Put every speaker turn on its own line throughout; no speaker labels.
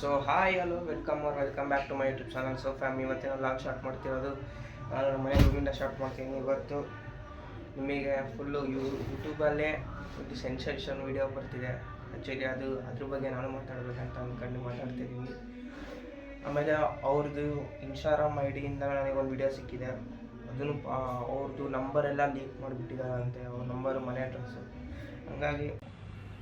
So hi hello welcome or welcome back to my YouTube channel so fam ಇವತ್ತಿನ vlog start ಮಾಡ್ತಿರೋದು ನಾನು ಮನೆ ರೂಮಿಂದ start ಮಾಡ್ತೀನಿ. ಇವತ್ತು ನಿಮಗೆ ಫುಲ್ಲು ಯೂ ಯೂಟ್ಯೂಬಲ್ಲೇ ಒಂದು ಸೆನ್ಸೇಷನ್ ವೀಡಿಯೋ ಬರ್ತಿದೆ. ಆ್ಯಕ್ಚುಲಿ ಅದು ಅದ್ರ ಬಗ್ಗೆ ನಾನು ಮಾತಾಡಬೇಕಂತ ಅಂದ್ಕೊಂಡು ಮಾತಾಡ್ತಿದ್ದೀನಿ. ಆಮೇಲೆ ಅವ್ರದ್ದು ಇನ್ಸ್ಟಾಗ್ರಾಮ್ ಐ ಡಿಯಿಂದ ಒಂದು ವಿಡಿಯೋ ಸಿಕ್ಕಿದೆ. ಅದನ್ನು ಅವ್ರದ್ದು ನಂಬರೆಲ್ಲ ಲೀಕ್ ಮಾಡಿಬಿಟ್ಟಿದ್ದಾರಂತೆ ಅವ್ರ ನಂಬರು ಮನೆ ಅಡ್ರೆಸ್ಸು ಹಂಗಾಗಿ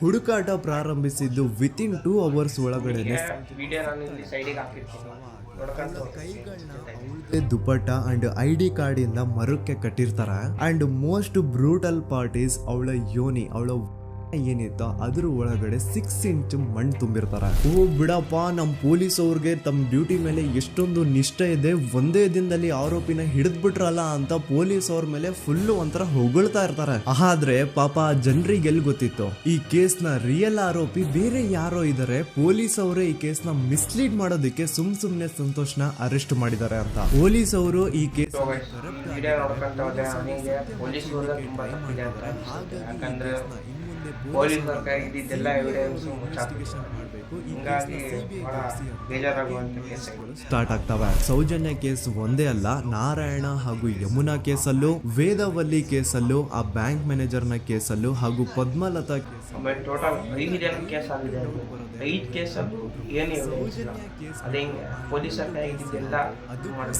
ಹುಡುಕಾಟ ಪ್ರಾರಂಭಿಸಿದ್ದು ವಿತಿನ್ ಟೂ ಅವರ್ಸ್ ಒಳಗಡೆ. Dupatta and I D card ಇಂದ ಮರಕ್ಕೆ ಕಟ್ಟಿರ್ತಾರ. And most brutal part is ಅವಳ ಯೋನಿ ಅವಳ ಏನಿತ್ತೋ ಅದ್ರ ಒಳಗಡೆ ಸಿಕ್ಸ್ ಇಂಚ್ ಮಣ್ಣು ತುಂಬಿರ್ತಾರ. ಓ ಬಿಡಪ್ಪ ನಮ್ಮ ಪೊಲೀಸ್ ಅವ್ರಿಗೆ ತಮ್ಮ ಡ್ಯೂಟಿ ಮೇಲೆ ಎಷ್ಟೊಂದು ನಿಷ್ಠೆ ಇದೆ, ಒಂದೇ ದಿನದಲ್ಲಿ ಆರೋಪಿನ ಹಿಡಿದ್ಬಿಟ್ರಲ್ಲ ಅಂತ ಪೊಲೀಸ್ ಅವ್ರ ಮೇಲೆ ಫುಲ್ ಒಂಥರ ಹೊಗಳ್ತಾ ಇರ್ತಾರೆ. ಆದ್ರೆ ಪಾಪ ಜನರಿಗೆ ಎಲ್ಲಿ ಗೊತ್ತಿತ್ತು? ಈ ಕೇಸ್ನ ರಿಯಲ್ ಆರೋಪಿ ಬೇರೆ ಯಾರೋ ಇದಾರೆ ಪೊಲೀಸ್ ಅವರೇ ಈ ಕೇಸ್ನ ಮಿಸ್ಲೀಡ್ ಮಾಡೋದಕ್ಕೆ ಸುಮ್ ಸುಮ್ನೆ ಸಂತೋಷ್ನ ಅರೆಸ್ಟ್ ಮಾಡಿದ್ದಾರೆ ಅಂತ. ಪೊಲೀಸ್ ಅವರು ಈ ಕೇಸ್
ಯಾಕಂದ್ರೆ ಪೊಲೀಸ್ ವರ್ಕ್ ಇದೆಲ್ಲ ಎವಿಡೆನ್ಸ್ ಹಿಂಗಾಗಿ
ಸ್ಟಾರ್ಟ್ ಆಗ್ತವೆ. ಸೌಜನ್ಯ ಕೇಸ್ ಒಂದೇ ಅಲ್ಲ ನಾರಾಯಣ ಹಾಗೂ ಯಮುನಾ ಕೇಸಲ್ಲೂ ವೇದವಲ್ಲಿ ಕೇಸಲ್ಲೂ ಆ ಬ್ಯಾಂಕ್ ಮ್ಯಾನೇಜರ್ನ ಕೇಸಲ್ಲೂ ಹಾಗೂ ಪದ್ಮಲತಾ
ಟೋಟಲ್ ಐದು ಜನ ಕೇಸ್ ಆಗಿದೆ. ಐದು ಕೇಸಲ್ಲೂ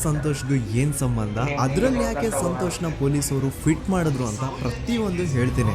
ಸಂತೋಷ್ಗೂ ಏನ್ ಸಂಬಂಧ? ಅದ್ರಲ್ಲಿ ಯಾಕೆ ಸಂತೋಷ್ನ ಪೊಲೀಸರು ಫಿಟ್ ಮಾಡಿದ್ರು ಅಂತ ಪ್ರತಿಯೊಂದು ಹೇಳ್ತೀನಿ.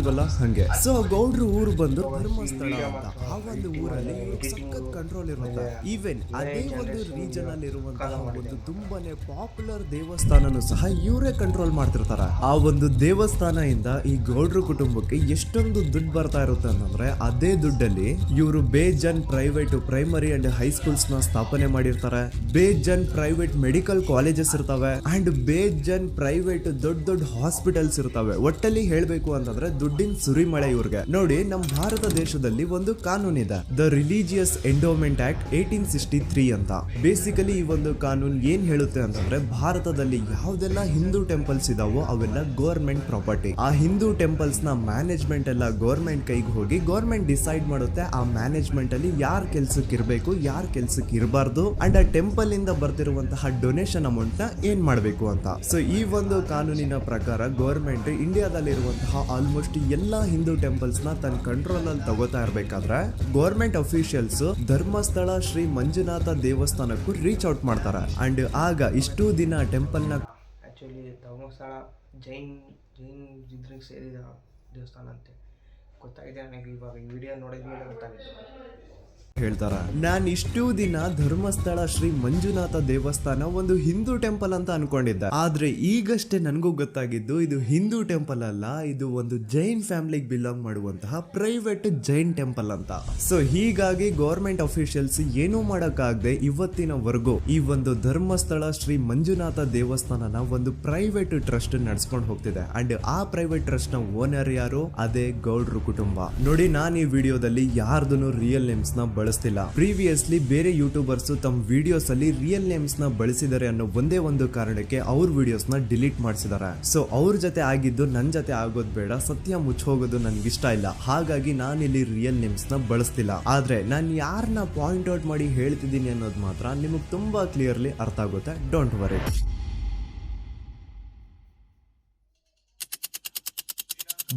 ನೋಡ್ತೀವಲ್ಲ ಹಂಗೆ. ಸೊ ಗೌಡ್ರು ಊರು ಬಂದು ಧರ್ಮಸ್ಥಳ ಅಂತ. ಆ ಒಂದು ಊರಲ್ಲಿ ಸಖತ್ ಕಂಟ್ರೋಲ್ ಇರುತ್ತೆ. ಈವನ್ ಅದೇ ಒಂದು ರೀಜನ್ ಅಲ್ಲಿ ಇರುವಂತಹ ಒಂದು ತುಂಬಾನೇ ಪಾಪ್ಯುಲರ್ ದೇವಸ್ಥಾನನು ಸಹ ಇವರೇ ಕಂಟ್ರೋಲ್ ಮಾಡ್ತಿರ್ತಾರೆ. ಆ ಒಂದು ದೇವಸ್ಥಾನ ಇಂದ ಈ ಗೌಡ್ರ ಕುಟುಂಬಕ್ಕೆ ಎಷ್ಟೊಂದು ದುಡ್ಡು ಬರ್ತಾ ಇರುತ್ತೆ ಅಂತಂದ್ರೆ, ಅದೇ ದುಡ್ಡಲ್ಲಿ ಇವರು ಬೇಜನ್ ಪ್ರೈವೇಟ್ ಪ್ರೈಮರಿ ಅಂಡ್ ಹೈಸ್ಕೂಲ್ಸ್ನ ಸ್ಥಾಪನೆ ಮಾಡಿರ್ತಾರೆ. ಬೇಜನ್ ಪ್ರೈವೇಟ್ ಮೆಡಿಕಲ್ ಕಾಲೇಜಸ್ ಇರ್ತವೆ. ಅಂಡ್ ಬೇಜನ್ ಪ್ರೈವೇಟ್ ದೊಡ್ಡ ದೊಡ್ಡ ಹಾಸ್ಪಿಟಲ್ಸ್ ಇರ್ತವೆ. ಒಟ್ಟಲ್ಲಿ ಹೇಳ್ಬೇಕು ಅಂತಂದ್ರೆ ದುಡ್ಡಿನ ಸುರಿಮಳೆ ಇವ್ರಿಗೆ ನೋಡಿ ನಮ್ಮ ಭಾರತ ದೇಶದಲ್ಲಿ ಒಂದು ಕಾನೂನಿದೆ. The religious endowment act eighteen sixty three ಅಂತ. ಬೇಸಿಕಲಿ ಈ ಒಂದು ಕಾನೂನು ಏನ್ ಹೇಳುತ್ತೆ ಅಂತಂದ್ರೆ, ಭಾರತದಲ್ಲಿ ಯಾವ್ದೆಲ್ಲ ಹಿಂದೂ ಟೆಂಪಲ್ಸ್ ಇದಾವೋ ಅವೆಲ್ಲ ಗೌರ್ಮೆಂಟ್ ಪ್ರಾಪರ್ಟಿ ಆ ಹಿಂದೂ ಟೆಂಪಲ್ಸ್ನ ಮ್ಯಾನೇಜ್ಮೆಂಟ್ ಎಲ್ಲ ಗೌರ್ಮೆಂಟ್ ಕೈಗೆ ಹೋಗಿ ಗೌರ್ಮೆಂಟ್ ಡಿಸೈಡ್ ಮಾಡುತ್ತೆ, ಆ ಮ್ಯಾನೇಜ್ಮೆಂಟ್ ಅಲ್ಲಿ ಯಾರ್ ಕೆಲ್ಸಕ್ಕೆ ಇರಬೇಕು, ಯಾರ್ ಕೆಲ್ಸಕ್ಕೆ ಇರಬಾರ್ದು ಅಂಡ್ ಆ ಟೆಂಪಲ್ ಇಂದ ಬರ್ತಿರುವಂತಹ ಡೊನೇಷನ್ ಅಮೌಂಟ್ನ ಏನ್ ಮಾಡಬೇಕು ಅಂತ. ಸೊ ಈ ಒಂದು ಕಾನೂನಿನ ಪ್ರಕಾರ ಗೌರ್ಮೆಂಟ್ ಇಂಡಿಯಾದಲ್ಲಿರುವಂತಹ ಆಲ್ಮೋಸ್ಟ್ ಎಲ್ಲಾ ಹಿಂದೂ ಟೆಂಪಲ್ಸ್ನ ತನ್ನ ಕಂಟ್ರೋಲ್ ಅಲ್ಲಿ ತಗೋತಾ ಇರಬೇಕಾದ್ರೆ ಗೌರ್ಮೆಂಟ್ ಅಫಿಷಿಯಲ್ಸ್ ಧರ್ಮಸ್ಥಳ ಶ್ರೀ ಮಂಜುನಾಥ ದೇವಸ್ಥಾನಕ್ಕೂ ರೀಚ್ ಔಟ್ ಮಾಡ್ತಾರೆ. ಅಂಡ್ ಆಗ ಇಷ್ಟು ದಿನ ಟೆಂಪಲ್ನ
ಆ್ಯಕ್ಚುಲಿ ಧರ್ಮಸ್ಥಳ, ಜೈನ್ ಜೈನ್ ಇದ್ರಿಗೆ ಸೇರಿದ ದೇವಸ್ಥಾನ ಅಂತೆ. ಗೊತ್ತಾಗಿದೆ ನನಗೆ ಇವಾಗ ಈ ವಿಡಿಯೋ ನೋಡಿದ ಮೇಲೆ ಗೊತ್ತಾಗಿದೆ
ಹೇಳ್ತಾರ. ನಾನ್ ಇಷ್ಟು ದಿನ ಧರ್ಮಸ್ಥಳ ಶ್ರೀ ಮಂಜುನಾಥ ದೇವಸ್ಥಾನ ಒಂದು ಹಿಂದೂ ಟೆಂಪಲ್ ಅಂತ ಅನ್ಕೊಂಡಿದ್ದೆ. ಆದ್ರೆ ಈಗಷ್ಟೇ ನನಗೂ ಗೊತ್ತಾಗಿದ್ದು ಇದು ಹಿಂದೂ ಟೆಂಪಲ್ ಅಲ್ಲ, ಇದು ಒಂದು ಜೈನ್ ಫ್ಯಾಮಿಲಿಗೆ ಬಿಲಾಂಗ್ ಮಾಡುವಂತಹ ಪ್ರೈವೇಟ್ ಜೈನ್ ಟೆಂಪಲ್ ಅಂತ. ಸೊ ಹೀಗಾಗಿ ಗೌರ್ಮೆಂಟ್ ಅಫಿಷಿಯಲ್ಸ್ ಏನೂ ಇವತ್ತಿನ ಇವತ್ತಿನವರೆಗೂ ಈ ಒಂದು ಧರ್ಮಸ್ಥಳ ಶ್ರೀ ಮಂಜುನಾಥ ದೇವಸ್ಥಾನನ ಒಂದು ಪ್ರೈವೇಟ್ ಟ್ರಸ್ಟ್ ನಡ್ಸ್ಕೊಂಡು ಹೋಗ್ತಿದೆ. ಅಂಡ್ ಆ ಪ್ರೈವೇಟ್ ಟ್ರಸ್ಟ್ನ ಓನರ್ ಯಾರು? ಅದೇ ಗೌಡ್ರು ಕುಟುಂಬ. ನೋಡಿ ನಾನು ಈ ವಿಡಿಯೋದಲ್ಲಿ ಯಾರ್ದು ರಿಯಲ್ ನೇಮ್ಸ್ನ ಬಳಸ್ತಿಲ್ಲ. ಪ್ರೀವಿಯಸ್ಲಿ ಬೇರೆ ಯೂಟ್ಯೂಬರ್ಸ್ ತಮ್ಮ ವಿಡಿಯೋಸ್ ಅಲ್ಲಿ ರಿಯಲ್ ನೇಮ್ಸ್ನ ಬಳಸಿದ್ದಾರೆ ಅನ್ನೋ ಒಂದೇ ಒಂದು ಕಾರಣಕ್ಕೆ ಅವ್ರ ವಿಡಿಯೋಸ್ನ ಡಿಲೀಟ್ ಮಾಡಿಸಿದ್ದಾರೆ ಸೊ ಅವ್ರ ಜೊತೆ ಆಗಿದ್ದು ನನ್ನ ಜೊತೆ ಆಗೋದು ಬೇಡ, ಸತ್ಯ ಮುಚ್ಚೋಗೋದು ನನ್ಗೆ ಇಷ್ಟ ಇಲ್ಲ. ಹಾಗಾಗಿ ನಾನು ಇಲ್ಲಿ ರಿಯಲ್ ನೇಮ್ಸ್ನ ಬಳಸ್ತಿಲ್ಲ. ಆದ್ರೆ ನಾನು ಯಾರನ್ನ ಪಾಯಿಂಟ್ ಔಟ್ ಮಾಡಿ ಹೇಳ್ತಿದ್ದೀನಿ ಅನ್ನೋದು ಮಾತ್ರ ನಿಮಗೆ ತುಂಬಾ ಕ್ಲಿಯರ್ಲಿ ಅರ್ಥ ಆಗುತ್ತೆ. ಡೋಂಟ್ ವರಿ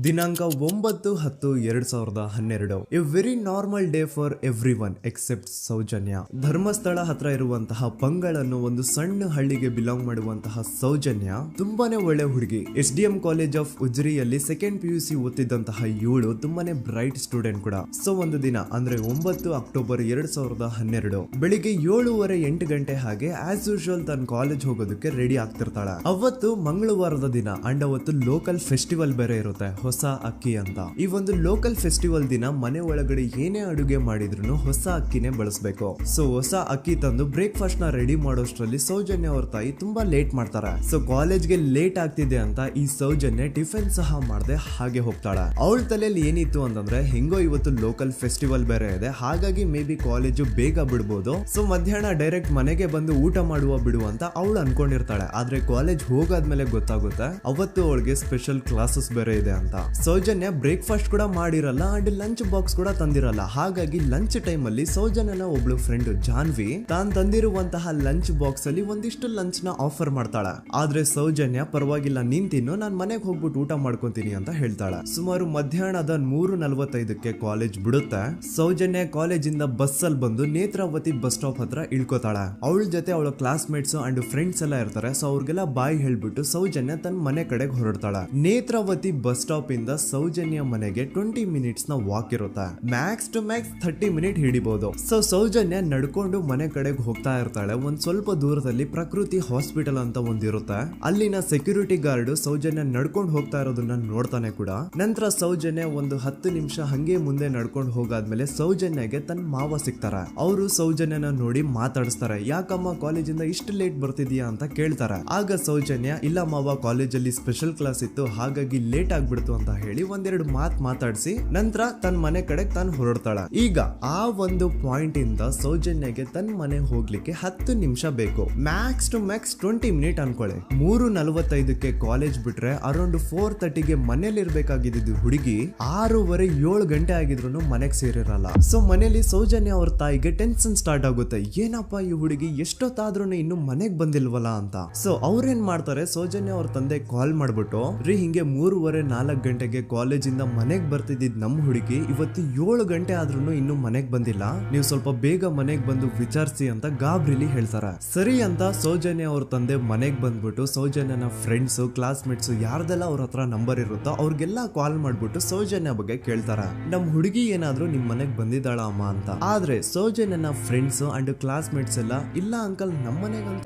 ದಿನಾಂಕ ಒಂಬತ್ತು ಹತ್ತು ಎರಡ್ ಸಾವಿರದ ಹನ್ನೆರಡು. A very normal day for everyone except Soujanya. Dharmasthala ಹತ್ರ ಇರುವಂತಹ ಪಂಗಳನ್ನು ಒಂದು ಸಣ್ಣ ಹಳ್ಳಿಗೆ ಬಿಲಾಂಗ್ ಮಾಡುವಂತಹ ಸೌಜನ್ಯ. ತುಂಬಾನೇ ಒಳ್ಳೆ ಹುಡುಗಿ. S D M college of ಉಜ್ರಿಯಲ್ಲಿ second P U C ಓದ್ತಿದ್ದಂತಹ ಏಳು ತುಂಬಾನೇ ಬ್ರೈಟ್ ಸ್ಟೂಡೆಂಟ್ ಕೂಡ. ಸೊ ಒಂದು ದಿನ, ಅಂದ್ರೆ ಒಂಬತ್ತು ಅಕ್ಟೋಬರ್ ಎರಡ್ ಸಾವಿರದ ಹನ್ನೆರಡು, ಬೆಳಿಗ್ಗೆ ಏಳುವರೆ ಎಂಟು ಗಂಟೆ ಹಾಗೆ ಆಸ್ ಯೂಶುವಲ್ ತನ್ನ ಕಾಲೇಜ್ ಹೋಗೋದಕ್ಕೆ ರೆಡಿ ಆಗ್ತಿರ್ತಾಳೆ. ಅವತ್ತು ಮಂಗಳವಾರದ ದಿನ ಅಂಡ್ ಅವತ್ತು ಲೋಕಲ್ ಫೆಸ್ಟಿವಲ್ ಬೇರೆ ಇರುತ್ತೆ. ಹೊಸ ಅಕ್ಕಿ ಅಂತ. ಈ ಒಂದು ಲೋಕಲ್ ಫೆಸ್ಟಿವಲ್ ದಿನ ಮನೆ ಒಳಗಡೆ ಏನೇ ಅಡುಗೆ ಮಾಡಿದ್ರು ಹೊಸ ಅಕ್ಕಿನೇ ಬಳಸಬೇಕು. ಸೊ ಹೊಸ ಅಕ್ಕಿ ತಂದು ಬ್ರೇಕ್ಫಾಸ್ಟ್ನ ರೆಡಿ ಮಾಡೋಷ್ಟ್ರಲ್ಲಿ ಸೌಜನ್ಯ ಅವ್ರ ತಾಯಿ ತುಂಬಾ ಲೇಟ್ ಮಾಡ್ತಾರೆ. ಸೊ ಕಾಲೇಜ್ಗೆ ಲೇಟ್ ಆಗ್ತಿದೆ ಅಂತ ಈ ಸೌಜನ್ಯ ಟಿಫನ್ ಸಹ ಮಾಡದೆ ಹಾಗೆ ಹೋಗ್ತಾಳೆ. ಅವಳ ತಲೆಯಲ್ಲಿ ಏನಿತ್ತು ಅಂತಂದ್ರೆ, ಹೆಂಗೋ ಇವತ್ತು ಲೋಕಲ್ ಫೆಸ್ಟಿವಲ್ ಬೇರೆ ಇದೆ. ಹಾಗಾಗಿ ಮೇ ಬಿ ಕಾಲೇಜು ಬೇಗ ಬಿಡ್ಬೋದು. ಸೊ ಮಧ್ಯಾಹ್ನ ಡೈರೆಕ್ಟ್ ಮನೆಗೆ ಬಂದು ಊಟ ಮಾಡುವ ಬಿಡು ಅಂತ ಅವಳು ಅನ್ಕೊಂಡಿರ್ತಾಳೆ. ಆದ್ರೆ ಕಾಲೇಜ್ ಹೋಗಾದ್ಮೇಲೆ ಗೊತ್ತಾಗುತ್ತೆ, ಅವತ್ತು ಅವಳಿಗೆ ಸ್ಪೆಷಲ್ ಕ್ಲಾಸಸ್ ಬೇರೆ ಇದೆ ಅಂತ. ಸೌಜನ್ಯ ಬ್ರೇಕ್ಫಾಸ್ಟ್ ಕೂಡ ಮಾಡಿರಲ್ಲ ಅಂಡ್ ಲಂಚ್ ಬಾಕ್ಸ್ ಕೂಡ ತಂದಿರಲ್ಲ. ಹಾಗಾಗಿ ಲಂಚ್ ಟೈಮ್ ಅಲ್ಲಿ ಸೌಜನ್ಯನ ಒಬ್ಳು ಫ್ರೆಂಡ್ ಜಾನ್ವಿ, ತಾನ್ ತಂದಿರುವಂತಹ ಲಂಚ್ ಬಾಕ್ಸ್ ಅಲ್ಲಿ ಒಂದಿಷ್ಟು ಲಂಚ್ನ ಆಫರ್ ಮಾಡ್ತಾಳ. ಆದ್ರೆ ಸೌಜನ್ಯ, ಪರವಾಗಿಲ್ಲ, ನೀನ್ ತಿನ್ನು, ನಾನ್ ಮನೆಗೆ ಹೋಗ್ಬಿಟ್ಟು ಊಟ ಮಾಡ್ಕೊಂತೀನಿ ಅಂತ ಹೇಳ್ತಾಳ. ಸುಮಾರು ಮಧ್ಯಾಹ್ನದ ಮೂರು ನಲವತ್ತೈದಕ್ಕೆ ಕಾಲೇಜ್ ಬಿಡುತ್ತೆ, ಸೌಜನ್ಯ ಕಾಲೇಜಿಂದ ಬಸ್ ಅಲ್ಲಿ ಬಂದು ನೇತ್ರಾವತಿ ಬಸ್ ಸ್ಟಾಪ್ ಹತ್ರ ಇಳ್ಕೊತಾಳ. ಅವಳ ಜೊತೆ ಅವಳ ಕ್ಲಾಸ್ ಮೇಟ್ಸ್ ಅಂಡ್ ಫ್ರೆಂಡ್ಸ್ ಎಲ್ಲ ಇರ್ತಾರೆ, ಸೊ ಅವ್ರಿಗೆಲ್ಲ ಬಾಯಿ ಹೇಳ್ಬಿಟ್ಟು ಸೌಜನ್ಯ ತನ್ನ ಮನೆ ಕಡೆಗೆ ಹೊರಡ್ತಾಳ. ನೇತ್ರಾವತಿ ಬಸ್ ಸ್ಟಾಪ್ ಇಂದ ಸೌಜನ್ಯ ಮನೆಗೆ ಟ್ವೆಂಟಿ ಮಿನಿಟ್ಸ್ನ ವಾಕ್ ಇರುತ್ತೆ. Max to max thirty minute ಹಿಡಿಬಹುದು so Soujanya ನಡ್ಕೊಂಡು ಮನೆ ಕಡೆಗೆ ಹೋಗ್ತಾ ಇರ್ತಾಳೆ. ಒಂದ್ ಸ್ವಲ್ಪ ದೂರದಲ್ಲಿ ಪ್ರಕೃತಿ ಹಾಸ್ಪಿಟಲ್ ಅಂತ ಒಂದಿರುತ್ತೆ ಅಲ್ಲಿನ ಸೆಕ್ಯೂರಿಟಿ ಗಾರ್ಡ್ ಸೌಜನ್ಯ ನಡ್ಕೊಂಡು ಹೋಗ್ತಾ ಇರೋದನ್ನ ನೋಡ್ತಾನೆ ಕೂಡ. ನಂತರ ಸೌಜನ್ಯ ಒಂದು ಹತ್ತು ನಿಮಿಷ ಹಂಗೆ ಮುಂದೆ ನಡ್ಕೊಂಡು ಹೋಗಾದ್ಮೇಲೆ ಸೌಜನ್ಯಗೆ ತನ್ನ ಮಾವ ಸಿಗ್ತಾರ. ಅವರು ಸೌಜನ್ಯನ ನೋಡಿ ಮಾತಾಡಿಸ್ತಾರೆ. ಯಾಕಮ್ಮ ಕಾಲೇಜಿಂದ ಇಷ್ಟು ಲೇಟ್ ಬರ್ತಿದೀಯಾ ಅಂತ ಕೇಳ್ತಾರೆ. ಆಗ ಸೌಜನ್ಯ, ಇಲ್ಲ ಮಾವ, ಕಾಲೇಜಲ್ಲಿ ಸ್ಪೆಷಲ್ ಕ್ಲಾಸ್ ಇತ್ತು. ಹಾಗಾಗಿ ಲೇಟ್ ಆಗ್ಬಿಡ್ತು ಅಂತ ಹೇಳಿ ಒಂದೆರಡು ಮಾತ್ ಮಾತಾಡಿಸಿ ನಂತರ ತನ್ನ ಮನೆ ಕಡೆ ತಾನು ಹೊರಡ್ತಾಳ. ಈಗ ಆ ಒಂದು ಪಾಯಿಂಟ್ ಇಂದ ಸೌಜನ್ಯಗೆ ತನ್ನ ಮನೆ ಹೋಗ್ಲಿಕ್ಕೆ ಹತ್ತು ನಿಮಿಷ ಬೇಕು. Max to max twenty minute ಅನ್ಕೊಳ್ಳಿ ಮೂರು ನಲವತ್ತೈದಕ್ಕೆ ಕಾಲೇಜ್ ಬಿಟ್ರೆ ಅರೌಂಡ್ ಫೋರ್ ತರ್ಟಿಗೆ ಮನೇಲಿ ಇರ್ಬೇಕಾಗಿದ್ದು ಹುಡುಗಿ ಆರೂವರೆ ಏಳು ಗಂಟೆ ಆಗಿದ್ರು ಮನೆಗೆ ಸೇರಿರಲ್ಲ. ಸೊ ಮನೇಲಿ ಸೌಜನ್ಯ ಅವ್ರ ತಾಯಿಗೆ ಟೆನ್ಷನ್ ಸ್ಟಾರ್ಟ್ ಆಗುತ್ತೆ. ಏನಪ್ಪ ಈ ಹುಡುಗಿ ಎಷ್ಟೊತ್ತಾದ್ರೂ ಇನ್ನು ಮನೆಗ್ ಬಂದಿಲ್ವಲ್ಲ ಅಂತ. ಸೊ ಅವ್ರೇನ್ ಮಾಡ್ತಾರೆ, ಸೌಜನ್ಯ ಅವ್ರ ತಂದೆ ಕಾಲ್ ಮಾಡ್ಬಿಟ್ಟು, ರೀ ಹಿಂಗೆ ಮೂರುವರೆ ನಾಲ್ಕು ಗಂಟೆಗೆ ಕಾಲೇಜಿಂದ ಮನೆಗ್ ಬರ್ತಿದ್ದಿದ್ ನಮ್ ಹುಡುಗಿ ಇವತ್ತು ಏಳು ಗಂಟೆ ಆದ್ರೂ ಇನ್ನು ಮನೆಗ್ ಬಂದಿಲ್ಲ. ನೀವು ಸ್ವಲ್ಪ ಬೇಗ ಮನೆಗ್ ಬಂದು ವಿಚಾರಿಸಿ ಅಂತ ಗಾಬ್ರಿಲಿ ಹೇಳ್ತಾರೆ. ಸರಿ ಅಂತ ಸೌಜನ್ಯ ಅವ್ರ ತಂದೆ ಮನೆಗ್ ಬಂದ್ಬಿಟ್ಟು ಸೌಜನ್ಯನ ಫ್ರೆಂಡ್ಸ್, ಕ್ಲಾಸ್ಮೇಟ್ಸ್ ಯಾರ್ದೆಲ್ಲ ಅವ್ರ ಹತ್ರ ನಂಬರ್ ಇರುತ್ತೋ ಅವ್ರಿಗೆಲ್ಲ ಕಾಲ್ ಮಾಡ್ಬಿಟ್ಟು ಸೌಜನ್ಯ ಬಗ್ಗೆ ಕೇಳ್ತಾರೆ. ನಮ್ ಹುಡುಗಿ ಏನಾದ್ರೂ ನಿಮ್ ಮನೆಗ್ ಬಂದಿದ್ದಾಳ ಅಮ್ಮ ಅಂತ. ಆದ್ರೆ ಸೌಜನ್ಯನ ಫ್ರೆಂಡ್ಸ್ ಅಂಡ್ ಕ್ಲಾಸ್ಮೇಟ್ಸ್ ಎಲ್ಲ, ಇಲ್ಲ ಅಂಕಲ್ ನಮ್ಮ ಮನೆಗಂತ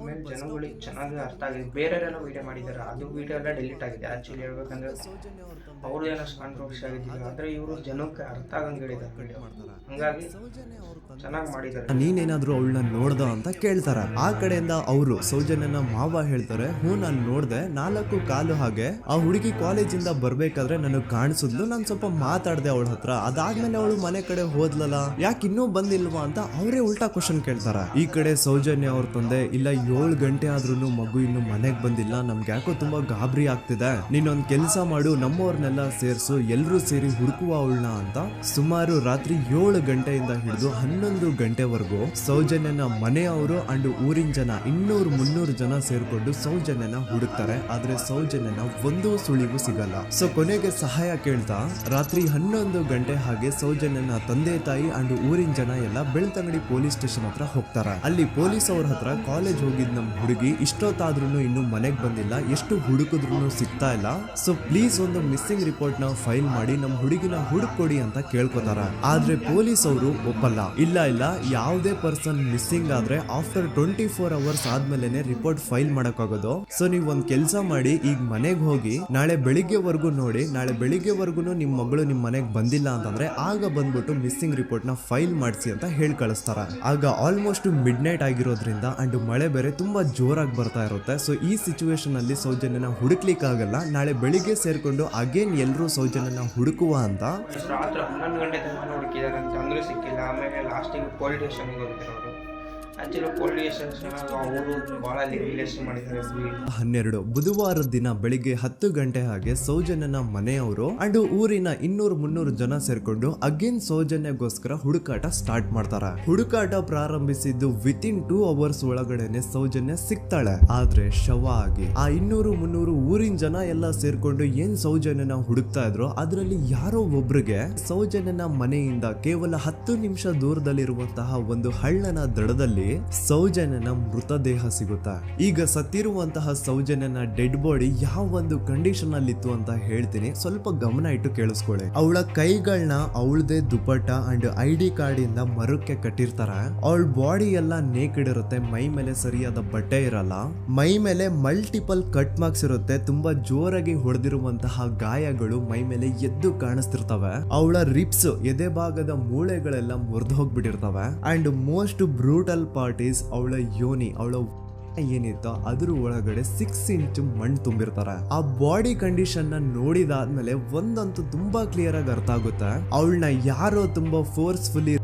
ಆಮೇಲೆ ಜನಗಳಿಗೆ ಚೆನ್ನಾಗಿ ಅರ್ಥ ಆಗಿದೆ. ಬೇರೆಯವರೆಲ್ಲ ವೀಡಿಯೋ ಮಾಡಿದ್ದಾರೆ. ಅದು ವೀಡಿಯೋ ಎಲ್ಲ ಡಿಲೀಟ್ ಆಗಿದೆ. ಆ್ಯಕ್ಚುಲಿ ಹೇಳ್ಬೇಕಂದ್ರೆ
ಅವರು
ಏನೋ ಕಾಂಟ್ರವರ್ಸಿ ಆಗಿದ್ದಿಲ್ಲ ಆದರೆ ಇವರು ಜನಕ್ಕೆ ಅರ್ಥ ಆಗಂಗೆ ಹೇಳಿದ್ದಾರೆ ವೀಡಿಯೋ ಹಂಗಾಗಿ ಚೆನ್ನಾಗಿ ಮಾಡಿದ್ದಾರೆ.
ನೀನೇನಾದ್ರೂ ಅವಳನ್ನ ನೋಡ್ದ ಅಂತ ಕೇಳ್ತಾರ. ಆ ಕಡೆಯಿಂದ ಅವರು ಸೌಜನ್ಯನ ಮಾವ ಹೇಳ್ತಾರೆ ಹ್ಞೂ ನಾನು ನೋಡ್ದೆ. ನಾಲ್ಕು ಕಾಲು ಹಾಗೆ ಆ ಹುಡುಗಿ ಕಾಲೇಜಿಂದ ಬರ್ಬೇಕಾದ್ರೆ ನನಗ್ ಕಾಣಿಸಿದ್ಲು. ನಾನು ಸ್ವಲ್ಪ ಮಾತಾಡ್ದೆ ಅವಳ ಹತ್ರ. ಅದಾದ್ಮೇಲೆ ಅವಳು ಮನೆ ಕಡೆ ಹೋದ್ಲಲ್ಲ? ಯಾಕೆ ಇನ್ನೂ ಬಂದಿಲ್ವಾ? ಅಂತ ಅವರೇ ಉಲ್ಟಾ ಕ್ವಶನ್ ಕೇಳ್ತಾರ. ಈ ಕಡೆ ಸೌಜನ್ಯ ಅವ್ರ ತಂದೆ ಇಲ್ಲ ಏಳು ಗಂಟೆ ಆದ್ರೂ ಮಗು ಇನ್ನು ಮನೆಗೆ ಬಂದಿಲ್ಲ. ನಮ್ಗೆ ಯಾಕೋ ತುಂಬಾ ಗಾಬರಿ ಆಗ್ತಿದೆ. ನೀನೊಂದ್ ಕೆಲಸ ಮಾಡು ನಮ್ಮವ್ರನ್ನೆಲ್ಲ ಸೇರ್ಸು, ಎಲ್ರೂ ಸೇರಿ ಹುಡುಕುವ ಅವಳನ್ನ ಅಂತ ಸುಮಾರು ರಾತ್ರಿ ಏಳು ಗಂಟೆಯಿಂದ ಹಿಡಿದು ಹನ್ನೊಂದು ಗಂಟೆವರೆಗೂ ಸೌಜನ್ಯನ ಮನೆಯವರು ಅಂಡ್ ಊರಿನ ಜನ ಇನ್ನೂರು ಮುನ್ನೂರು ಜನ ಸೇರ್ಕೊಂಡು ಸೌಜನ್ಯನ ಹುಡುಕ್ತಾರೆ. ಆದ್ರೆ ಸೌಜನ್ಯನ ಒಂದು ಸುಳಿವು ಸಿಗಲ್ಲ. ಸೊ ಕೊನೆಗೆ ಸಹಾಯ ಕೇಳ್ತಾ, ರಾತ್ರಿ ಹನ್ನೊಂದು ಗಂಟೆ ಹಾಗೆ ಸೌಜನ್ಯನ ತಂದೆ ತಾಯಿ ಅಂಡ್ ಊರಿನ ಜನ ಎಲ್ಲ ಬೆಳ್ತಂಗಡಿ ಪೊಲೀಸ್ ಸ್ಟೇಷನ್ ಹತ್ರ ಹೋಗ್ತಾರೆ. ಅಲ್ಲಿ ಪೊಲೀಸ್ ಅವ್ರ ಹತ್ರ ಕಾಲೇಜ್ ಹೋಗಿದ್ ನಮ್ ಹುಡುಗಿ ಇಷ್ಟೊತ್ತಾದ್ರೂ ಇನ್ನು ಮನೆಗೆ ಬಂದಿಲ್ಲ. ಎಷ್ಟು ಹುಡುಕಿದ್ರು ಸಿಗ್ತಾ ಇಲ್ಲ. ಸೊ ಪ್ಲೀಸ್ ಒಂದು ಮಿಸ್ಸಿಂಗ್ ರಿಪೋರ್ಟ್ನ ಫೈಲ್ ಮಾಡಿ ನಮ್ ಹುಡುಗಿನ ಹುಡುಕೊಡಿ ಅಂತ ಕೇಳ್ಕೊತಾರ. ಆದ್ರೆ ಪೊಲೀಸ್ ಅವರು ಒಪ್ಪಲ್ಲ. ಇಲ್ಲ ಇಲ್ಲ, ಯಾವುದೇ ಪರ್ಸನ್ ಮಿಸ್ಸಿಂಗ್ ಆದ್ರೆ ಆಫ್ಟರ್ ಟ್ವೆಂಟಿ ಫೋರ್ ಅವರ್ಸ್ ಆದ್ಮೇಲೆ ರಿಪೋರ್ಟ್ ಫೈಲ್ ಮಾಡಕ್ಕಾಗೋದು. ಸೊ ನೀವು ಒಂದ್ ಕೆಲಸ ಮಾಡಿ, ಈಗ ಮನೆಗೆ ಹೋಗಿ, ನಾಳೆ ಬೆಳಿಗ್ಗೆವರೆಗೂ ನೋಡಿ, ನಾಳೆ ಬೆಳಿಗ್ಗೆವರೆಗೂ ನಿಮ್ ಮಗಳು ನಿಮ್ ಮನೆಗೆ ಬಂದಿಲ್ಲ ಅಂತಂದ್ರೆ ಆಗ ಬಂದ್ಬಿಟ್ಟು ಮಿಸ್ಸಿಂಗ್ ರಿಪೋರ್ಟ್ನ ಫೈಲ್ ಮಾಡಿಸಿ ಅಂತ ಹೇಳಿ ಕಳಿಸ್ತಾರ. ಆಗ ಆಲ್ಮೋಸ್ಟ್ ಮಿಡ್ ನೈಟ್ ಆಗಿರೋದ್ರಿಂದ ಅಂಡ್ ಮಳೆ ಬೇರೆ ತುಂಬಾ ಜೋರಾಗಿ ಬರ್ತಾ ಇರುತ್ತೆ. ಸೊ ಈ ಸಿಚುವೇಶನ್ ಅಲ್ಲಿ ಸೌಜನ್ಯನ ಹುಡುಕ್ಲಿಕ್ಕೆ ಆಗಲ್ಲ ನಾಳೆ ಬೆಳಿಗ್ಗೆ ಸೇರಿಕೊಂಡು ಅಗೇನ್ ಎಲ್ಲರೂ ಸೌಜನ್ಯನ ಹುಡುಕುವ ಅಂತ.
ಹನ್ನೊಂದು ಗಂಟೆ ತನಕ ಹುಡುಕಿದ್ದಾರೆ ಅಂತ ಸಿಕ್ಕಿಲ್ಲ. ಆಮೇಲೆ ಲಾಸ್ಟಿಗೆ ಪೊಲೀಸ್ ಸ್ಟೇಷನ್ಗೆ ಹೋಗಿದ್ದಾರೆ ಅವರು
ಹನ್ನೆರಡು. ಬುಧವಾರ ದಿನ ಬೆಳಿಗ್ಗೆ ಹತ್ತು ಗಂಟೆ ಹಾಗೆ ಸೌಜನ್ಯನ ಮನೆಯವರು ಅಂಡ್ ಊರಿನ ಇನ್ನೂರು ಮುನ್ನೂರು ಜನ ಸೇರ್ಕೊಂಡು ಅಗೇನ್ ಸೌಜನ್ಯಗೋಸ್ಕರ ಹುಡುಕಾಟ ಸ್ಟಾರ್ಟ್ ಮಾಡ್ತಾರ. ಹುಡುಕಾಟ ಪ್ರಾರಂಭಿಸಿದ್ದು ವಿತ್ ಇನ್ ಟೂ ಅವರ್ಸ್ ಒಳಗಡೆನೆ ಸೌಜನ್ಯ ಸಿಗ್ತಾಳೆ. ಆದ್ರೆ ಶವ ಆಗಿ ಆ ಇನ್ನೂರು ಮುನ್ನೂರು ಊರಿನ ಜನ ಎಲ್ಲ ಸೇರ್ಕೊಂಡು ಏನ್ ಸೌಜನ್ಯನ ಹುಡುಕ್ತಾ ಇದ್ರು ಅದರಲ್ಲಿ ಯಾರೋ ಒಬ್ರಿಗೆ ಸೌಜನ್ಯನ ಮನೆಯಿಂದ ಕೇವಲ ಹತ್ತು ನಿಮಿಷ ದೂರದಲ್ಲಿರುವಂತಹ ಒಂದು ಹಳ್ಳನ ದಡದಲ್ಲಿ ಸೌಜನ್ಯನ ಮೃತದೇಹ ಸಿಗುತ್ತಾ? ಈಗ ಸತ್ತಿರುವಂತಹ ಸೌಜನ್ಯನ ಡೆಡ್ ಬಾಡಿ ಯಾವ ಒಂದು ಕಂಡೀಷನ್ ಅಲ್ಲಿ ಇತ್ತು ಅಂತ ಹೇಳ್ತೀನಿ. ಸ್ವಲ್ಪ ಗಮನ ಇಟ್ಟು ಕೇಳಿಸ್ಕೊಳ್ಳಿ. ಅವಳ ಕೈಗಳನ್ನ ಅವಳದೇ dupatta and I D card ಇಂದ ಮರಕ್ಕೆ ಕಟ್ಟಿರ್ತಾರ. ಅವಳ ಬಾಡಿ ಎಲ್ಲ ನೇಕಿಡ್ ಇರುತ್ತೆ, ಮೈ ಮೇಲೆ ಸರಿಯಾದ ಬಟ್ಟೆ ಇರಲ್ಲ. ಮೈ ಮೇಲೆ ಮಲ್ಟಿಪಲ್ ಕಟ್ ಮಾರ್ಕ್ಸ್ ಇರುತ್ತೆ, ತುಂಬಾ ಜೋರಾಗಿ ಹೊಡೆದಿರುವಂತಹ ಗಾಯಗಳು ಮೈ ಮೇಲೆ ಎದ್ದು ಕಾಣಿಸ್ತಿರ್ತವೆ. ಅವಳ ರಿಪ್ಸ್ ಎದೆ ಭಾಗದ ಮೂಳೆಗಳೆಲ್ಲ ಮುರಿದು ಹೋಗ್ಬಿಟ್ಟಿರ್ತವೆ. ಅಂಡ್ ಮೋಸ್ಟ್ ಬ್ರೂಟಲ್ ಪಾರ್ಟೀಸ್ ಅವಳ ಯೋನಿ, ಅವಳ ಏನಿತ್ತೋ ಅದ್ರ ಒಳಗಡೆ ಸಿಕ್ಸ್ ಇಂಚ್ ಮಣ್ಣು ತುಂಬಿರ್ತಾರೆ. ಆ ಬಾಡಿ ಕಂಡೀಷನ್ನ ನೋಡಿದಾದ್ಮೇಲೆ ಒಂದಂತೂ ತುಂಬಾ ಕ್ಲಿಯರ್ ಆಗಿ ಅರ್ಥ ಆಗುತ್ತೆ. ಅವಳನ್ನ ಯಾರೋ ತುಂಬಾ ಫೋರ್ಸ್ಫುಲಿ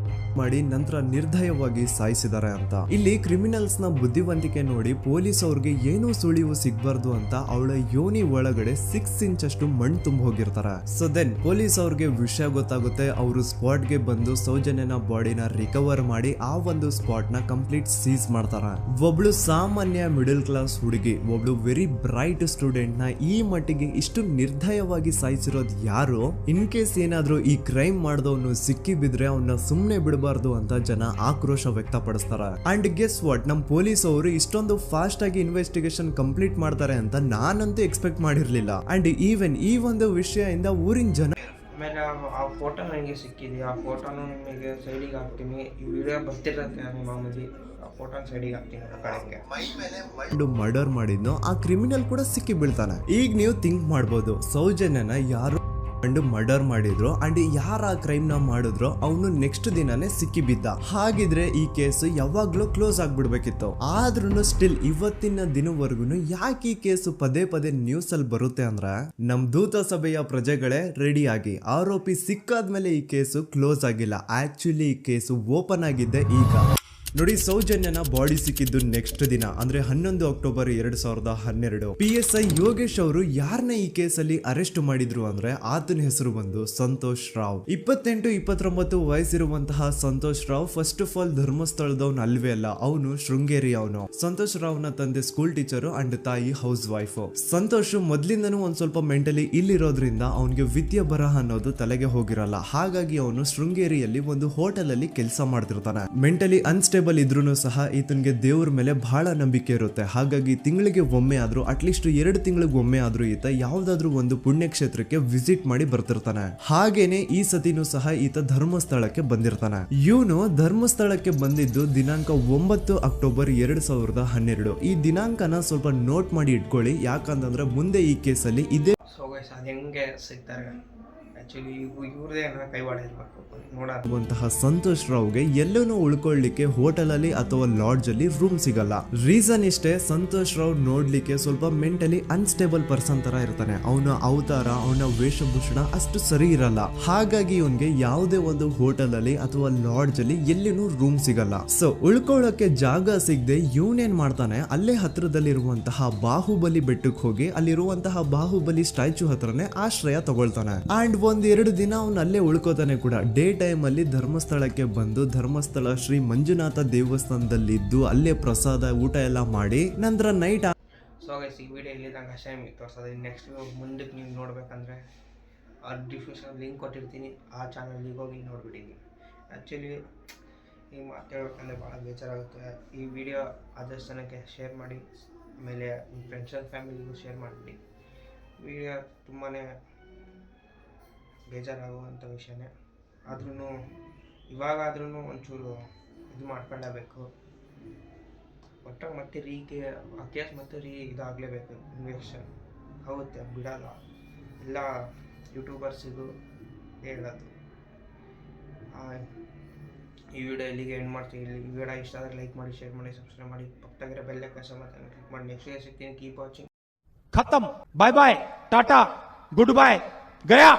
ಮಾಡಿ ನಂತರ ನಿರ್ದಯವಾಗಿ ಸಾಯಿಸಿದ್ದಾರೆ ಅಂತ. ಇಲ್ಲಿ ಕ್ರಿಮಿನಲ್ಸ್ನ ಬುದ್ಧಿವಂತಿಕೆ ನೋಡಿ ಪೊಲೀಸ್ ಅವ್ರಿಗೆ ಏನೂ ಸುಳಿವು ಸಿಗ್ಬಾರ್ದು ಅಂತ ಅವಳ ಯೋನಿ ಒಳಗಡೆ ಸಿಕ್ಸ್ ಇಂಚ್ ಅಷ್ಟು ಮಣ್ಣು ತುಂಬ ಹೋಗಿರ್ತಾರೆ. ಸೊ ದೆನ್ ಪೊಲೀಸ್ ಅವ್ರಿಗೆ ವಿಷಯ ಗೊತ್ತಾಗುತ್ತೆ, ಅವರು ಸ್ಪಾಟ್ಗೆ ಬಂದು ಸೌಜನ್ಯನ ಬಾಡಿನ ರಿಕವರ್ ಮಾಡಿ ಆ ಒಂದು ಸ್ಪಾಟ್ನ ಕಂಪ್ಲೀಟ್ ಸೀಸ್ ಮಾಡ್ತಾರ. ಒಬ್ಳು ಸಾಮಾನ್ಯ ಮಿಡಲ್ ಕ್ಲಾಸ್ ಹುಡುಗಿ, ಒಬ್ಳು ವೆರಿ ಬ್ರೈಟ್ ಸ್ಟೂಡೆಂಟ್ನ ಈ ಮಟ್ಟಿಗೆ ಇಷ್ಟು ನಿರ್ದಯವಾಗಿ ಸಾಯಿಸಿರೋದು ಯಾರು? ಇನ್ ಕೇಸ್ ಏನಾದ್ರೂ ಈ ಕ್ರೈಮ್ ಮಾಡಿದವನು ಸಿಕ್ಕಿ ಬಿದ್ರೆ ಅವನ್ನ ಸುಮ್ಮನೆ ಬಿಡಬಾರ್ದು ಅಂತ ಜನ ಆಕ್ರೋಶ ವ್ಯಕ್ತಪಡಿಸ್ತಾರ. ಅಂಡ್ ಗೆಸ್ ವಾಟ್ ನಮ್ ಪೊಲೀಸ್ ಅವರು ಇಷ್ಟೊಂದು ಫಾಸ್ಟ್ ಆಗಿ ಇನ್ವೆಸ್ಟಿಗೇಷನ್ ಕಂಪ್ಲೀಟ್ ಮಾಡ್ತಾರೆ ಅಂತ ನಾನಂತೂ ಎಕ್ಸ್ಪೆಕ್ಟ್ ಮಾಡಿರ್ಲಿಲ್ಲ. ಅಂಡ್ ಈವನ್ ಈ ಒಂದು ವಿಷಯದಿಂದ ಊರಿನ ಜನ
ಆಮೇಲೆ ಆ- ಫೋಟೋ ನನಗೆ ಸಿಕ್ಕಿದೆ. ಆ ಫೋಟೋನು ನಿಮಗೆ ಸೈಡಿಗೆ ಹಾಕ್ತೀನಿ. ಈ ವಿಡಿಯೋ ಬರ್ತಿರತ್ತೆ ನಾನು ಮಾಮೂಲಿ?
ಮರ್ಡರ್ ಮಾಡಿದ್ನೋ ಆ ಕ್ರಿಮಿನಲ್ ಕೂಡ ಸಿಕ್ಕಿ ಬೀಳ್ತಾನೆ ಈಗ ನೀವು ಥಿಂಕ್ ಮಾಡ್ಬೋದು. ಸೌಜನ್ಯನ ಯಾರು ಕಂಡು ಮರ್ಡರ್ ಮಾಡಿದ್ರು ಅಂಡ್ ಯಾರ ಆ ಕ್ರೈಮ್ನ ಮಾಡಿದ್ರು ಅವನು ನೆಕ್ಸ್ಟ್ ದಿನಾನೇ ಸಿಕ್ಕಿ ಬಿದ್ದ. ಹಾಗಿದ್ರೆ ಈ ಕೇಸ್ ಯಾವಾಗ್ಲೂ ಕ್ಲೋಸ್ ಆಗ್ಬಿಡ್ಬೇಕಿತ್ತು. ಆದ್ರೂ ಸ್ಟಿಲ್ ಇವತ್ತಿನ ದಿನವರೆಗೂ ಯಾಕೆ ಈ ಕೇಸ್ ಪದೇ ಪದೇ ನ್ಯೂಸ್ ಅಲ್ಲಿ ಬರುತ್ತೆ ಅಂದ್ರೆ, ನಮ್ ದೂತ ಸಭೆಯ ಪ್ರಜೆಗಳೇ ರೆಡಿ ಆಗಿ, ಆರೋಪಿ ಸಿಕ್ಕಾದ್ಮೇಲೆ ಈ ಕೇಸು ಕ್ಲೋಸ್ ಆಗಿಲ್ಲ. ಆಕ್ಚುಲಿ ಈ ಕೇಸು ಓಪನ್ ಆಗಿದ್ದೆ ಈಗ. ನೋಡಿ, ಸೌಜನ್ಯನ ಬಾಡಿ ಸಿಕ್ಕಿದ್ದು ನೆಕ್ಸ್ಟ್ ದಿನ, ಅಂದ್ರೆ ಹನ್ನೊಂದು ಅಕ್ಟೋಬರ್ ಎರಡ್ ಸಾವಿರದ ಹನ್ನೆರಡು. ಪಿ ಎಸ್ ಐ ಯೋಗೇಶ್ ಅವರು ಯಾರನ್ನ ಈ ಕೇಸಲ್ಲಿ ಅರೆಸ್ಟ್ ಮಾಡಿದ್ರು ಅಂದ್ರೆ ಆತನ ಹೆಸರು ಬಂದು ಸಂತೋಷ್ ರಾವ್. ಇಪ್ಪತ್ತೆಂಟು, ಇಪ್ಪತ್ತೊಂಬತ್ತು ವಯಸ್ಸಿರುವಂತಹ Santosh Rao first of all ಧರ್ಮಸ್ಥಳದವನು ಅಲ್ವೇ ಅಲ್ಲ, ಅವನು ಶೃಂಗೇರಿ ಅವನು. ಸಂತೋಷ್ ರಾವ್ನ ತಂದೆ ಸ್ಕೂಲ್ ಟೀಚರ್ ಅಂಡ್ ತಾಯಿ ಹೌಸ್ ವೈಫ್ ಸಂತೋಷ್ ಮೊದ್ಲಿಂದನೂ ಒಂದ್ ಸ್ವಲ್ಪ ಮೆಂಟಲಿ ಇಲ್ಲಿರೋದ್ರಿಂದ ಅವನಿಗೆ ವಿದ್ಯೆ ಬರಹ ಅನ್ನೋದು ತಲೆಗೆ ಹೋಗಿರಲ್ಲ. ಹಾಗಾಗಿ ಅವನು ಶೃಂಗೇರಿಯಲ್ಲಿ ಒಂದು ಹೋಟೆಲ್ ಅಲ್ಲಿ ಕೆಲಸ ಮಾಡ್ತಿರ್ತಾನೆ. ಮೆಂಟಲಿ ಅನ್ಸ್ಟೇಬಲ್ ಇದ್ರೂ ಸಹ ಈತನಿಗೆ ದೇವ್ರ ಮೇಲೆ ಬಹಳ ನಂಬಿಕೆ ಇರುತ್ತೆ. ಹಾಗಾಗಿ ತಿಂಗಳಿಗೆ ಒಮ್ಮೆ ಆದ್ರೂ ಅಟ್ಲೀಸ್ಟ್ ಎರಡು ತಿಂಗಳಿಗೆ ಒಮ್ಮೆ ಆದ್ರೂ ಈತ ಯಾವುದಾದ್ರೂ ಒಂದು ಪುಣ್ಯಕ್ಷೇತ್ರಕ್ಕೆ ವಿಸಿಟ್ ಮಾಡಿ ಬರ್ತಿರ್ತಾನೆ. ಹಾಗೇನೆ ಈ ಸತಿನೂ ಸಹ ಈತ ಧರ್ಮಸ್ಥಳಕ್ಕೆ ಬಂದಿರ್ತಾನೆ. ಇವನು ಧರ್ಮಸ್ಥಳಕ್ಕೆ ಬಂದಿದ್ದು ದಿನಾಂಕ ಒಂಬತ್ತು ಅಕ್ಟೋಬರ್ ಎರಡ್ ಸಾವಿರದ ಹನ್ನೆರಡು. ಈ ದಿನಾಂಕನ ಸ್ವಲ್ಪ ನೋಟ್ ಮಾಡಿ ಇಟ್ಕೊಳ್ಳಿ. ಯಾಕಂತಂದ್ರೆ ಮುಂದೆ ಈ ಕೇಸಲ್ಲಿ ಇದೇ
ಹೆಂಗೆ ಸಿಗ್ತಾರೆ ಆ್ಯಕ್ಚುಲಿ ಇವ್ರದೇ ಕೈವಾಡ ಇರಬೇಕು
ನೋಡುವಂತಹ ಸಂತೋಷ್ ರಾವ್ಗೆ ಎಲ್ಲೂ ಉಳ್ಕೊಳ್ಳಿಕ್ಕೆ ಹೋಟೆಲ್ ಅಲ್ಲಿ ಅಥವಾ ಲಾಡ್ಜ್ ಅಲ್ಲಿ ರೂಮ್ ಸಿಗಲ್ಲ. ರೀಸನ್ ಇಷ್ಟೇ, ಸಂತೋಷ್ ರಾವ್ ನೋಡ್ಲಿಕ್ಕೆ ಸ್ವಲ್ಪ ಮೆಂಟಲಿ ಅನ್ಸ್ಟೇಬಲ್ ಪರ್ಸನ್ ತರ ಇರ್ತಾನೆ. ಅವನ ಅವತಾರ, ಅವನ ವೇಷಭೂಷಣ ಅಷ್ಟು ಸರಿ ಇರಲ್ಲ. ಹಾಗಾಗಿ ಇವನ್ಗೆ ಯಾವುದೇ ಒಂದು ಹೋಟೆಲ್ ಅಲ್ಲಿ ಅಥವಾ ಲಾಡ್ಜ್ ಅಲ್ಲಿ ಎಲ್ಲಿನೂ ರೂಮ್ ಸಿಗಲ್ಲ. ಸೊ ಉಳ್ಕೊಳ್ಳೋಕೆ ಜಾಗ ಸಿಗದೆ ಇವನೇನ್ ಮಾಡ್ತಾನೆ? ಅಲ್ಲೇ ಹತ್ರದಲ್ಲಿರುವಂತಹ ಬಾಹುಬಲಿ ಬೆಟ್ಟಕ್ಕೆ ಹೋಗಿ ಅಲ್ಲಿರುವಂತಹ ಬಾಹುಬಲಿ ಸ್ಟ್ಯಾಚು ಹತ್ರನೇ ಆಶ್ರಯ ತಗೊಳ್ತಾನೆ. ಅಂಡ್ ಒಂದ್ ಎರಡು ದಿನ ಅವನು ಅಲ್ಲೇ ಉಳ್ಕೋತಾನೆ ಕೂಡ. ಡೇ ಟೈಮ್ ಅಲ್ಲಿ ಧರ್ಮಸ್ಥಳಕ್ಕೆ ಬಂದು, ಧರ್ಮಸ್ಥಳ ಶ್ರೀ ಮಂಜುನಾಥ ದೇವಸ್ಥಾನದಲ್ಲಿದ್ದು ಅಲ್ಲೇ ಪ್ರಸಾದ, ಊಟ ಎಲ್ಲ ಮಾಡಿ, ನಂತರ ನೈಟ್
ಸೊ ಗೈಸ್ ಈ ವಿಡಿಯೋ ಇಲ್ಲಿ ನಂಗೆ ಅಷ್ಟೇ ತೋರಿಸೋದು ನೆಕ್ಸ್ಟ್ ಮುಂದಕ್ಕೆ ನೀವು ನೋಡಬೇಕಂದ್ರೆ ಆ ಡಿಸ್ಕ್ರಿಪ್ಷನ್ ಲಿಂಕ್ ಕೊಟ್ಟಿರ್ತೀನಿ. ಆ ಚಾನಲ್ಗೆ ಹೋಗಿ ನೋಡ್ಬಿಟ್ಟಿನಿ ಆ್ಯಕ್ಚುಲಿ ಈ ಮಾತು ಹೇಳ್ಬೇಕಂದ್ರೆ ಭಾಳ ಬೇಜಾರಾಗುತ್ತೆ. ಈ ವಿಡಿಯೋ ಆದಷ್ಟು ಜನಕ್ಕೆ ಶೇರ್ ಮಾಡಿ, ಆಮೇಲೆ ನಿಮ್ಮ ಫ್ರೆಂಡ್ಸ್ ಆ್ಯಂಡ್ ಫ್ಯಾಮಿಲಿಗೂ ಶೇರ್ ಮಾಡಿಬಿಡಿ. ವಿಡಿಯೋ ತುಂಬಾ ಬೇಜಾರಾಗುವಂಥ ವಿಷಯನೇ. ಆದ್ರೂ ಇವಾಗಾದ್ರೂ ಒಂಚೂರು ಇದು ಮಾಡ್ಕೊಳ್ಳೇಬೇಕು ಒಟ್ಟಾಗಿ ಮತ್ತೆ ರೀ ಕೆ ಆ ಕೇಸ್ ಮತ್ತೆ ರೀ ಇದಾಗಲೇಬೇಕು ಇನ್ವೆಕ್ಷನ್ ಆಗುತ್ತೆ ಬಿಡಲ್ಲ. ಎಲ್ಲ ಯೂಟ್ಯೂಬರ್ಸಿಗೂ ಹೇಳೋದು. ಈ ವಿಡಿಯೋ ಇಲ್ಲಿಗೆ ಎಂಡ್ ಮಾಡ್ತೀನಿ. ಇಲ್ಲಿ ಈ ವಿಡಿಯೋ ಇಷ್ಟ ಆದರೆ ಲೈಕ್ ಮಾಡಿ ಶೇರ್ ಮಾಡಿ ಸಬ್ಸ್ಕ್ರೈಬ್ ಮಾಡಿ. ಪಕ್ಕದಾಗಿರೋ ಬೆಲ್ಲ ಕೆಲಸ ಮತ್ತೆ ಕ್ಲಿಕ್ ಮಾಡಿ. ನೆಕ್ಸ್ಟ್ ಡೇ ಸಿಗ್ತೀನಿ. Keep watching
ಖತಮ್. Bye bye tata good bye Gaya